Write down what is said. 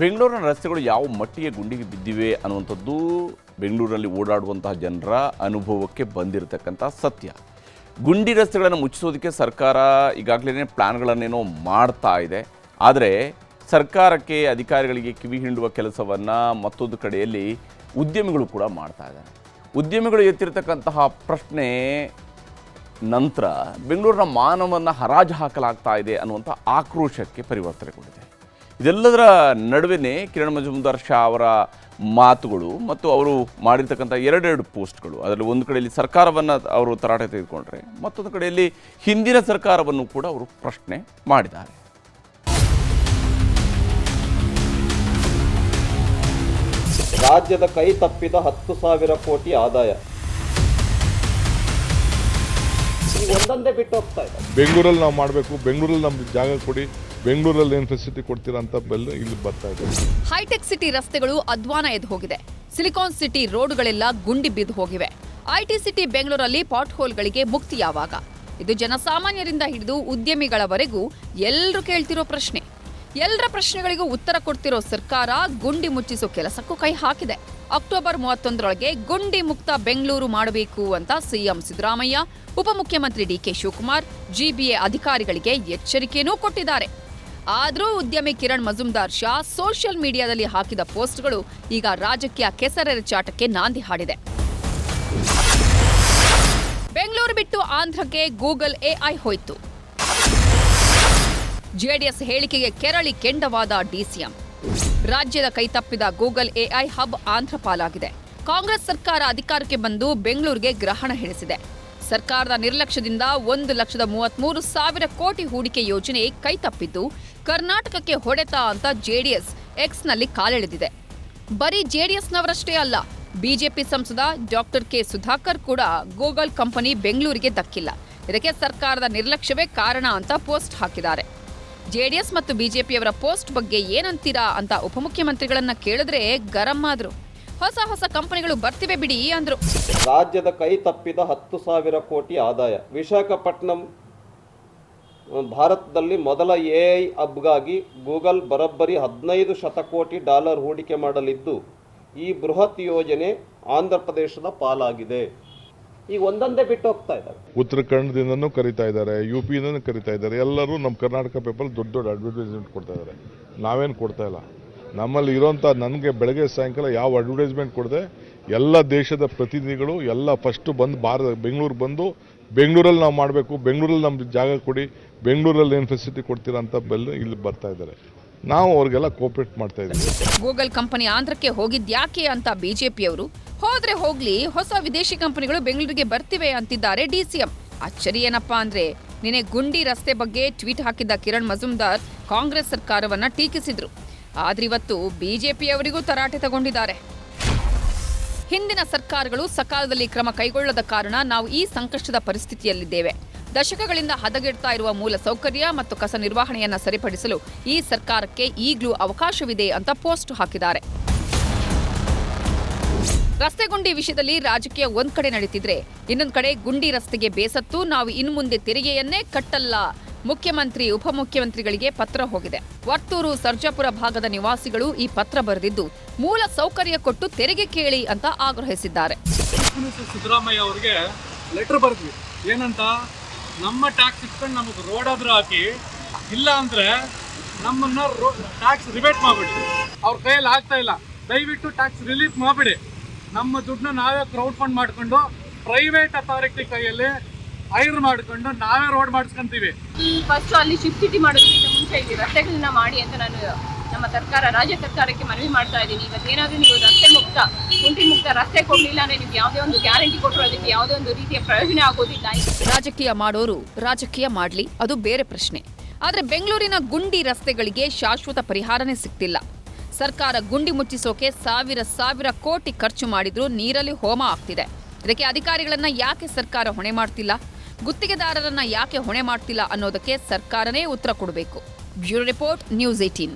ಬೆಂಗಳೂರಿನ ರಸ್ತೆಗಳು ಯಾವ ಮಟ್ಟಿಗೆ ಗುಂಡಿಗೆ ಬಿದ್ದಿವೆ ಅನ್ನುವಂಥದ್ದು ಬೆಂಗಳೂರಿನಲ್ಲಿ ಓಡಾಡುವಂತಹ ಜನರ ಅನುಭವಕ್ಕೆ ಬಂದಿರತಕ್ಕಂಥ ಸತ್ಯ. ಗುಂಡಿ ರಸ್ತೆಗಳನ್ನು ಮುಚ್ಚಿಸೋದಕ್ಕೆ ಸರ್ಕಾರ ಈಗಾಗಲೇ ಪ್ಲ್ಯಾನ್ಗಳನ್ನೇನೋ ಮಾಡ್ತಾ ಇದೆ. ಆದರೆ ಸರ್ಕಾರಕ್ಕೆ, ಅಧಿಕಾರಿಗಳಿಗೆ ಕಿವಿ ಹಿಂಡುವ ಕೆಲಸವನ್ನು ಮತ್ತೊಂದು ಕಡೆಯಲ್ಲಿ ಉದ್ಯಮಿಗಳು ಕೂಡ ಮಾಡ್ತಾ ಇದ್ದಾರೆ. ಉದ್ಯಮಿಗಳು ಎತ್ತಿರತಕ್ಕಂತಹ ಪ್ರಶ್ನೆ ನಂತರ ಬೆಂಗಳೂರಿನ ಮಾನವನ್ನ ಹರಾಜು ಹಾಕಲಾಗ್ತಾ ಇದೆ ಅನ್ನುವಂಥ ಆಕ್ರೋಶಕ್ಕೆ ಪರಿವರ್ತನೆಗೊಂಡಿದೆ ಇದೆಲ್ಲದರ ನಡುವೆನೇ ಕಿರಣ್ ಮಜುಮ್ದಾರ್ ಶಾ ಅವರ ಮಾತುಗಳು ಮತ್ತು ಅವರು ಮಾಡಿರ್ತಕ್ಕಂಥ ಎರಡೆರಡು ಪೋಸ್ಟ್ಗಳು. ಅದರಲ್ಲಿ ಒಂದು ಕಡೆಯಲ್ಲಿ ಸರ್ಕಾರವನ್ನು ಅವರು ತರಾಟೆ ತೆಗೆದುಕೊಂಡ್ರೆ, ಮತ್ತೊಂದು ಕಡೆಯಲ್ಲಿ ಹಿಂದಿನ ಸರ್ಕಾರವನ್ನು ಕೂಡ ಅವರು ಪ್ರಶ್ನೆ ಮಾಡಿದ್ದಾರೆ. ರಾಜ್ಯದ ಕೈ ತಪ್ಪಿದ ಹತ್ತು ಸಾವಿರ ಕೋಟಿ ಆದಾಯ. ಒಂದೊಂದೇ ಬಿಟ್ಟು ಹೋಗ್ತಾ ಇದೆ. ಬೆಂಗಳೂರಲ್ಲಿ ನಾವು ಮಾಡಬೇಕು. ಬೆಂಗಳೂರಲ್ಲಿ ನಮ್ಗೆ ಜಾಗ ಕೊಡಿ. ಬೆಂಗಳೂರಲ್ಲಿ ಏನು ಫೆಸಿಲಿಟಿ ಕೊಡ್ತೀರಾ ಅಂತ ಬೆಲ್ಲ ಇಲ್ಲಿ ಬರ್ತಾ ಇದೆ. ಹೈಟೆಕ್ ಸಿಟಿ ರಸ್ತೆಗಳು ಅಧ್ವಾನ ಎದ್ದು ಹೋಗಿದೆ. ಸಿಲಿಕಾನ್ ಸಿಟಿ ರೋಡ್ಗಳೆಲ್ಲ ಗುಂಡಿ ಬಿದ್ದು ಹೋಗಿವೆ. ಐಟಿ ಸಿಟಿ ಬೆಂಗಳೂರಲ್ಲಿ ಪಾಟ್ ಹೋಲ್ಗಳಿಗೆ ಮುಕ್ತಿ ಯಾವಾಗ ಇದು ಜನಸಾಮಾನ್ಯರಿಂದ ಹಿಡಿದು ಉದ್ಯಮಿಗಳವರೆಗೂ ಎಲ್ಲರೂ ಕೇಳ್ತಿರೋ ಪ್ರಶ್ನೆ. ಎಲ್ಲರ ಪ್ರಶ್ನೆಗಳಿಗೂ ಉತ್ತರ ಕೊಡ್ತಿರೋ ಸರ್ಕಾರ ಗುಂಡಿ ಮುಚ್ಚಿಸೋ ಕೆಲಸಕ್ಕೂ ಕೈ ಹಾಕಿದೆ. ಅಕ್ಟೋಬರ್ ಮೂವತ್ತೊಂದರೊಳಗೆ ಗುಂಡಿ ಮುಕ್ತ ಬೆಂಗಳೂರು ಮಾಡಬೇಕು ಅಂತ ಸಿಎಂ ಸಿದ್ದರಾಮಯ್ಯ, ಉಪಮುಖ್ಯಮಂತ್ರಿ ಡಿಕೆ ಶಿವಕುಮಾರ್, ಜಿಬಿಎ ಅಧಿಕಾರಿಗಳಿಗೆ ಎಚ್ಚರಿಕೆಯನ್ನೂ ಕೊಟ್ಟಿದ್ದಾರೆ. ಆದರೂ ಉದ್ಯಮಿ ಕಿರಣ್ ಮಜುಮ್ದಾರ್ ಶಾ ಸೋಷಿಯಲ್ ಮೀಡಿಯಾದಲ್ಲಿ ಹಾಕಿದ ಪೋಸ್ಟ್ಗಳು ಈಗ ರಾಜಕೀಯ ಕೆಸರೆರಚಾಟಕ್ಕೆ ನಾಂದಿ ಹಾಡಿದೆ. ಬೆಂಗಳೂರು ಬಿಟ್ಟು ಆಂಧ್ರಕ್ಕೆ ಗೂಗಲ್ ಎಐ ಹೋಯ್ತು. ಜೆಡಿಎಸ್ ಹೇಳಿಕೆಗೆ ಕೆರಳಿ ಕೆಂಡವಾದ ಡಿಸಿಎಂ. ರಾಜ್ಯದ ಕೈತಪ್ಪಿದ ಗೂಗಲ್ ಎಐ ಹಬ್ ಆಂಧ್ರಪಾಲಾಗಿದೆ ಕಾಂಗ್ರೆಸ್ ಸರ್ಕಾರ ಅಧಿಕಾರಕ್ಕೆ ಬಂದು ಬೆಂಗಳೂರಿಗೆ ಗ್ರಹಣ ಹಿಡಿಸಿದೆ ಸರ್ಕಾರದ ನಿರ್ಲಕ್ಷ್ಯದಿಂದ ಒಂದು ಲಕ್ಷದ ಮೂವತ್ಮೂರು ಸಾವಿರ ಕೋಟಿ ಹೂಡಿಕೆ ಯೋಜನೆ ಕೈತಪ್ಪಿದ್ದು, ಕರ್ನಾಟಕಕ್ಕೆ ಹೊಡೆತ ಅಂತ ಜೆಡಿಎಸ್ ಎಕ್ಸ್ನಲ್ಲಿ ಕಾಲೆಳೆದಿದೆ. ಬರೀ ಜೆಡಿಎಸ್ನವರಷ್ಟೇ ಅಲ್ಲ, ಬಿಜೆಪಿ ಸಂಸದ ಡಾಕ್ಟರ್ ಕೆ ಸುಧಾಕರ್ ಕೂಡ ಗೂಗಲ್ ಕಂಪನಿ ಬೆಂಗಳೂರಿಗೆ ದಕ್ಕಿಲ್ಲ. ಇದಕ್ಕೆ ಸರ್ಕಾರದ ನಿರ್ಲಕ್ಷ್ಯವೇ ಕಾರಣ ಅಂತ ಪೋಸ್ಟ್ ಹಾಕಿದ್ದಾರೆ. ಜೆಡಿಎಸ್ ಮತ್ತು ಬಿಜೆಪಿಯವರ ಪೋಸ್ಟ್ ಬಗ್ಗೆ ಏನಂತೀರಾ ಅಂತ ಉಪಮುಖ್ಯಮಂತ್ರಿಗಳನ್ನ ಕೇಳಿದ್ರೆ ಗರಂ ಆದ್ರು. ಹೊಸ ಹೊಸ ಕಂಪನಿಗಳು ಬರ್ತಿವೆ ಬಿಡಿ ಅಂದ್ರು. ರಾಜ್ಯದ ಕೈ ತಪ್ಪಿದ ಹತ್ತು ಸಾವಿರ ಕೋಟಿ ಆದಾಯ. ವಿಶಾಖಪಟ್ಟಣಂ ಭಾರತದಲ್ಲಿ ಮೊದಲ ಎ ಐ ಅಬ್ಗಾಗಿ ಗೂಗಲ್ ಬರೋಬ್ಬರಿ ಹದಿನೈದು ಶತಕೋಟಿ ಡಾಲರ್ ಹೂಡಿಕೆ ಮಾಡಲಿದ್ದು, ಈ ಬೃಹತ್ ಯೋಜನೆ ಆಂಧ್ರ ಪ್ರದೇಶದ ಪಾಲಾಗಿದೆ. ಈಗ ಒಂದೊಂದೇ ಬಿಟ್ಟು ಹೋಗ್ತಾ ಇದ್ದಾರೆ. ಉತ್ತರಾಖಂಡದಿಂದನೂ ಕರಿತಾ ಇದ್ದಾರೆ ಯು ಪಿಯಿಂದನೂ ಕರಿತಾ ಇದ್ದಾರೆ. ಎಲ್ಲರೂ ನಮ್ಮ ಕರ್ನಾಟಕ ಪೇಪರ್ ದೊಡ್ಡ ದೊಡ್ಡ ಅಡ್ವರ್ಟೈಸ್ಮೆಂಟ್ ಕೊಡ್ತಾ ಇದ್ದಾರೆ. ನಾವೇನು ಕೊಡ್ತಾ ಇಲ್ಲ. ನಮ್ಮಲ್ಲಿ ಇರೋಂಥ ನನಗೆ ಬೆಳಗ್ಗೆ ಸಾಯಂಕಾಲ ಯಾವ ಅಡ್ವರ್ಟೈಸ್ಮೆಂಟ್ ಕೊಡದೆ ಎಲ್ಲ ದೇಶದ ಪ್ರತಿನಿಧಿಗಳು ಎಲ್ಲ ಫಸ್ಟು ಬಂದು ಭಾರತ, ಬೆಂಗಳೂರು ಬಂದು ಬೆಂಗಳೂರಲ್ಲಿ ನಾವು ಮಾಡಬೇಕು, ಬೆಂಗಳೂರಲ್ಲಿ ನಮ್ಮ ಜಾಗ ಕೊಡಿ, ಬೆಂಗಳೂರಲ್ಲಿ ಏನು ಫೆಸಿಲಿಟಿ ಕೊಡ್ತೀರಾ ಅಂತ ಬೆಲ್ಲ ಇಲ್ಲಿ ಬರ್ತಾ ಇದ್ದಾರೆ. ನಾವು ಅವ್ರಿಗೆಲ್ಲ ಕೋಪರೇಟ್ ಮಾಡ್ತಾ ಇದ್ದೀವಿ. ಗೂಗಲ್ ಕಂಪನಿ ಆಂಧ್ರಕ್ಕೆ ಹೋಗಿದ್ಯಾಕೆ ಅಂತ ಬಿಜೆಪಿಯವರು, ಹೋದ್ರೆ ಹೋಗ್ಲಿ, ಹೊಸ ವಿದೇಶಿ ಕಂಪನಿಗಳು ಬೆಂಗಳೂರಿಗೆ ಬರ್ತಿವೆ ಅಂತಿದ್ದಾರೆ ಡಿಸಿಎಂ ಅಚ್ಚರಿ ಏನಪ್ಪಾ ಅಂದ್ರೆ, ನಿನ್ನೆ ಗುಂಡಿ ರಸ್ತೆ ಬಗ್ಗೆ ಟ್ವೀಟ್ ಹಾಕಿದ್ದ ಕಿರಣ್ ಮಜುಮ್ದಾರ್ ಕಾಂಗ್ರೆಸ್ ಸರ್ಕಾರವನ್ನ ಟೀಕಿಸಿದ್ರು. ಆದ್ರೆ ಇವತ್ತು ಬಿಜೆಪಿಯವರಿಗೂ ತರಾಟೆ ತಗೊಂಡಿದ್ದಾರೆ. ಹಿಂದಿನ ಸರ್ಕಾರಗಳು ಸಕಾಲದಲ್ಲಿ ಕ್ರಮ ಕೈಗೊಳ್ಳದ ಕಾರಣ ನಾವು ಈ ಸಂಕಷ್ಟದ ಪರಿಸ್ಥಿತಿಯಲ್ಲಿದ್ದೇವೆ. ದಶಕಗಳಿಂದ ಹದಗೆಡ್ತಾ ಇರುವ ಮೂಲ ಸೌಕರ್ಯ ಮತ್ತು ಕಸ ನಿರ್ವಹಣೆಯನ್ನ ಸರಿಪಡಿಸಲು ಈ ಸರ್ಕಾರಕ್ಕೆ ಈಗಲೂ ಅವಕಾಶವಿದೆ ಅಂತ ಪೋಸ್ಟ್ ಹಾಕಿದ್ದಾರೆ. ರಸ್ತೆ ಗುಂಡಿ ವಿಷಯದಲ್ಲಿ ರಾಜಕೀಯ ಒಂದ್ ಕಡೆ ನಡೀತಿದ್ರೆ ಇನ್ನೊಂದು ಕಡೆ ಗುಂಡಿ ರಸ್ತೆಗೆ ಬೇಸತ್ತು ನಾವು ಇನ್ನು ಮುಂದೆ ತೆರಿಗೆಯನ್ನೇ ಕಟ್ಟಲ್ಲ. ಮುಖ್ಯಮಂತ್ರಿ, ಉಪಮುಖ್ಯಮಂತ್ರಿಗಳಿಗೆ ಪತ್ರ ಹೋಗಿದೆ. ವರ್ತೂರು, ಸರ್ಜಾಪುರ ಭಾಗದ ನಿವಾಸಿಗಳು ಈ ಪತ್ರ ಬರೆದಿದ್ದು, ಮೂಲ ಸೌಕರ್ಯ ಕೊಟ್ಟು ತೆರಿಗೆ ಕೇಳಿ ಅಂತ ಆಗ್ರಹಿಸಿದ್ದಾರೆ. ಸಿದ್ದರಾಮಯ್ಯ ಅವರಿಗೆ ಲೆಟರ್ ಬರೆದ್ವಿ. ಏನಂತ? ನಮ್ಮ ಟ್ಯಾಕ್ಸ್ ಇಟ್ಕೊಂಡು ನಮಗೆ ರೋಡ್ ಆದ್ರೂ ಹಾಕಿ, ಇಲ್ಲ ಅಂದರೆ ನಮ್ಮನ್ನು ರೋ ಟ್ಯಾಕ್ಸ್ ರಿಬೇಟ್ ಮಾಡಿಬಿಡಿ. ಅವ್ರ ಕೈಯಲ್ಲಿ ಆಗ್ತಾ ಇಲ್ಲ. ದಯವಿಟ್ಟು ಟ್ಯಾಕ್ಸ್ ರಿಲೀಫ್ ಮಾಡಿಬಿಡಿ. ನಮ್ಮ ದುಡ್ಡನ್ನ ನಾವೇ ಕ್ರೌಡ್ ಫಂಡ್ ಮಾಡಿಕೊಂಡು ಪ್ರೈವೇಟ್ ಅಥಾರಿಟಿ ಕೈಯಲ್ಲಿ ಐರ್ ಮಾಡ್ಕೊಂಡು ನಾವೇ ರೋಡ್ ಮಾಡಿಸ್ಕೊಂತೀವಿ. ಫಸ್ಟ್ ಅಲ್ಲಿ ಶಿಫ್ಟ್ ಸಿಟಿ ಮಾಡೋದಕ್ಕಿಂತ ಮುಂಚೆ ರಸ್ತೆಗಳನ್ನ ಮಾಡಿ ಅಂತ ನಾನು ನಮ್ಮ ಸರ್ಕಾರ, ರಾಜ್ಯ ಸರ್ಕಾರಕ್ಕೆ ಮನವಿ ಮಾಡ್ತಾ ಇದ್ದೀನಿ. ಇವತ್ತೇನಾದ್ರೂ ನೀವು ರಸ್ತೆ ಮುಕ್ತ, ಕುಂಟಿ ಮುಕ್ತ ರಸ್ತೆ ಕೊಡಲಿಲ್ಲ ಅಂದ್ರೆ ನೀವು ಯಾವುದೇ ಒಂದು ಗ್ಯಾರಂಟಿ ಕೊಟ್ಟರು ಅದಕ್ಕೆ ಯಾವುದೇ ಒಂದು ರೀತಿಯ ಪ್ರಯೋಜನ ಆಗೋದಿಲ್ಲ. ರಾಜಕೀಯ ಮಾಡೋರು ರಾಜಕೀಯ ಮಾಡ್ಲಿ, ಅದು ಬೇರೆ ಪ್ರಶ್ನೆ. ಆದ್ರೆ ಬೆಂಗಳೂರಿನ ಗುಂಡಿ ರಸ್ತೆಗಳಿಗೆ ಶಾಶ್ವತ ಪರಿಹಾರನೇ ಸಿಗ್ತಿಲ್ಲ. ಸರ್ಕಾರ ಗುಂಡಿ ಮುಚ್ಚಿಸೋಕೆ ಸಾವಿರ ಸಾವಿರ ಕೋಟಿ ಖರ್ಚು ಮಾಡಿದ್ರೂ ನೀರಲ್ಲಿ ಹೋಮ ಆಗ್ತಿದೆ. ಇದಕ್ಕೆ ಅಧಿಕಾರಿಗಳನ್ನ ಯಾಕೆ ಸರ್ಕಾರ ಹೊಣೆ ಮಾಡ್ತಿಲ್ಲ? ಗುತ್ತಿಗೆದಾರರನ್ನ ಯಾಕೆ ಹೊಣೆ ಮಾಡ್ತಿಲ್ಲ ಅನ್ನೋದಕ್ಕೆ ಸರ್ಕಾರನೇ ಉತ್ತರ ಕೊಡಬೇಕು. Bureau report, news eighteen